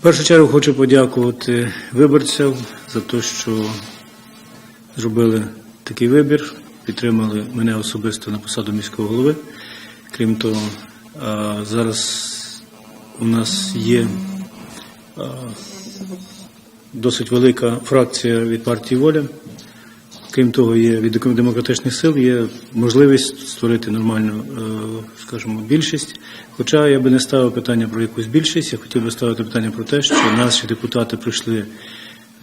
В першу чергу хочу подякувати виборцям за те, що зробили такий вибір, підтримали мене особисто на посаду міського голови. Крім того, зараз у нас є досить велика фракція від партії Воля. Крім того, є від демократичних сил є можливість створити нормальну, е, скажімо, більшість. Хоча я би не ставив питання про якусь більшість, я хотів би ставити питання про те, що наші депутати прийшли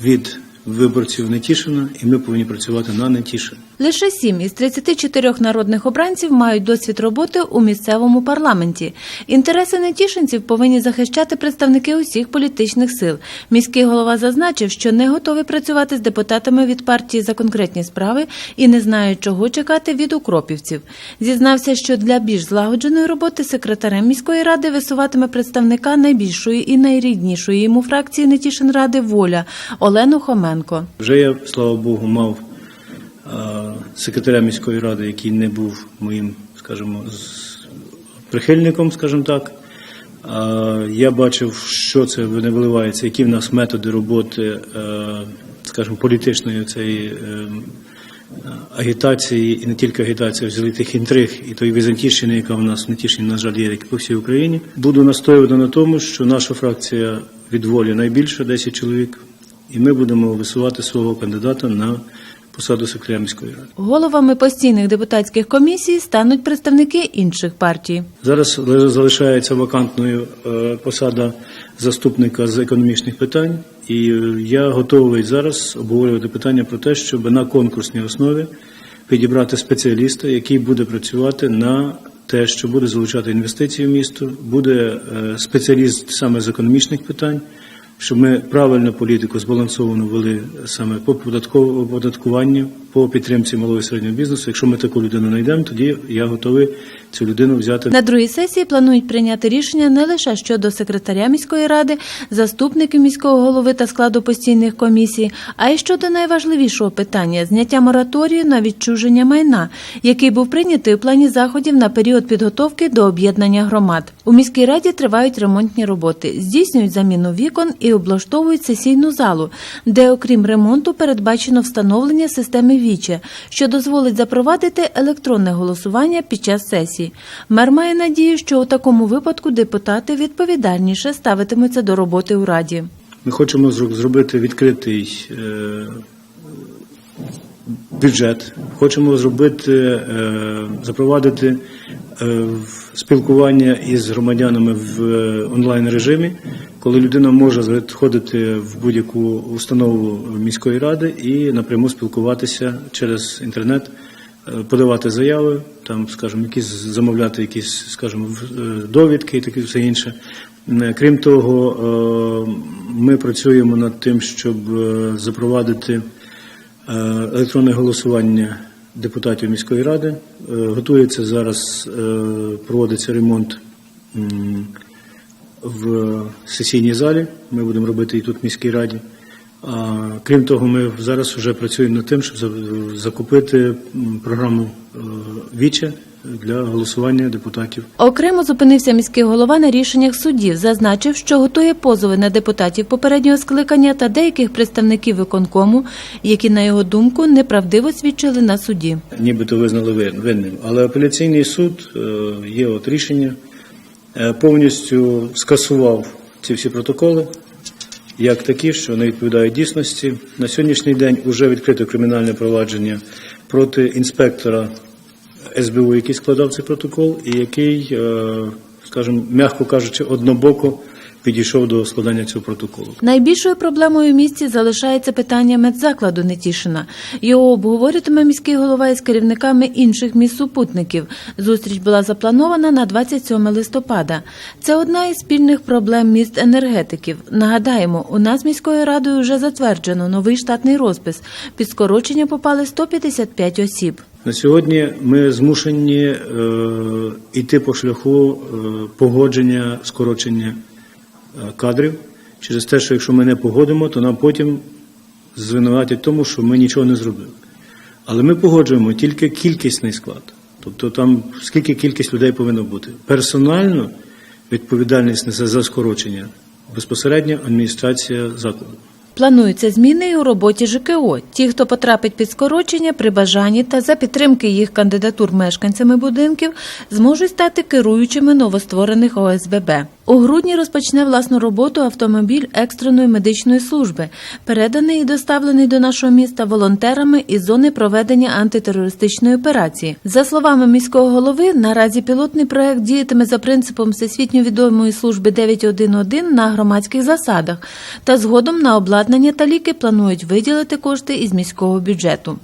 від виборців Нетішина, і ми повинні працювати на Нетішин. Лише сім із 34 народних обранців мають досвід роботи у місцевому парламенті. Інтереси нетішинців повинні захищати представники усіх політичних сил. Міський голова зазначив, що не готовий працювати з депутатами від партії за конкретні справи і не знає, чого чекати від укропівців. Зізнався, що для більш злагодженої роботи секретарем міської ради висуватиме представника найбільшої і найріднішої йому фракції Нетішин ради воля Олену Хоменко. Вже я, слава Богу, мав секретаря міської ради, який не був моїм, скажімо, прихильником, скажімо так. Я бачив, що це не виливається, які в нас методи роботи, е, скажімо, політичної цієї е, агітації, і не тільки агітації, взяли тих інтриг і тої візантійщини, яка в нас в Нетішині, на жаль, є як по всій Україні. Буду настоювати на тому, що наша фракція від волі найбільша, 10 чоловік, і ми будемо висувати свого кандидата на посаду секретаря міської ради. Головами постійних депутатських комісій стануть представники інших партій. Зараз ли- залишається вакантною е, посада заступника з економічних питань, і я готовий зараз обговорювати питання про те, щоб на конкурсній основі підібрати спеціаліста, який буде працювати на те, що буде залучати інвестиції в місто, буде е, спеціаліст саме з економічних питань. Щоб ми правильну політику збалансовану вели саме по податковому оподаткуванню, по підтримці малого і середнього бізнесу. Якщо ми таку людину знайдемо, тоді я готовий цю людину взяти На другій сесії планують прийняти рішення не лише щодо секретаря міської ради, заступників міського голови та складу постійних комісій, а й щодо найважливішого питання зняття мораторію на відчуження майна, який був прийнятий у плані заходів на період підготовки до об'єднання громад. У міській раді тривають ремонтні роботи, здійснюють заміну вікон і облаштовують сесійну залу, де, окрім ремонту, передбачено встановлення системи віче, що дозволить запровадити електронне голосування під час сесії. Мер має надію, що у такому випадку депутати відповідальніше ставитимуться до роботи у раді. Ми хочемо зро- зробити відкритий е, бюджет, хочемо зробити, е, запровадити спілкування із громадянами в е, онлайн режимі, коли людина може заходити в будь-яку установу міської ради і напряму спілкуватися через інтернет. е, Подавати заяви, там, скажімо, якісь замовляти якісь, скажімо, е, довідки і таке все інше. Е, Крім того, е, ми працюємо над тим, щоб е, запровадити е, електронне голосування депутатів міської ради. Е, Готується зараз, е, проводиться ремонт в сесійній залі. Ми будемо робити і тут в міській раді. Крім того, ми зараз вже працюємо над тим, щоб закупити програму е, Віче для голосування депутатів Окремо зупинився міський голова на рішеннях судів, зазначив, що готує позови на депутатів попереднього скликання та деяких представників виконкому, які, на його думку, неправдиво свідчили на суді. нібито визнали винним. Але апеляційний суд е, є от рішення, е, повністю скасував ці всі протоколи, як такі, що не відповідають дійсності. На сьогоднішній день вже відкрито кримінальне провадження проти інспектора СБУ, який складав цей протокол, і який, е, скажімо, м'яко кажучи, однобоко підійшов до складання цього протоколу. Найбільшою проблемою в місті залишається питання медзакладу Нетішина. Його обговорюватиме міський голова із керівниками інших міст супутників. Зустріч була запланована на 27 листопада. Це одна із спільних проблем міст енергетиків. Нагадаємо, у нас міською радою вже затверджено новий штатний розпис. Під скорочення попали 155 осіб. На сьогодні ми змушені е, йти по шляху е, погодження скорочення е, кадрів через те, що якщо ми не погодимо, то нам потім звинуватять тому, що ми нічого не зробили. Але ми погоджуємо тільки кількісний склад. Тобто там скільки кількість людей повинно бути. Персонально відповідальність несе за скорочення безпосередньо адміністрація закладу. Плануються зміни і у роботі ЖКО. Ті, хто потрапить під скорочення, при бажанні та за підтримки їх кандидатур мешканцями будинків, зможуть стати керуючими новостворених ОСББ. У грудні розпочне власну роботу автомобіль екстреної медичної служби, переданий і доставлений до нашого міста волонтерами із зони проведення антитерористичної операції. За словами міського голови, наразі пілотний проект діятиме за принципом всесвітньо відомої служби 911 на громадських засадах, та згодом на обладнання та ліки планують виділити кошти із міського бюджету.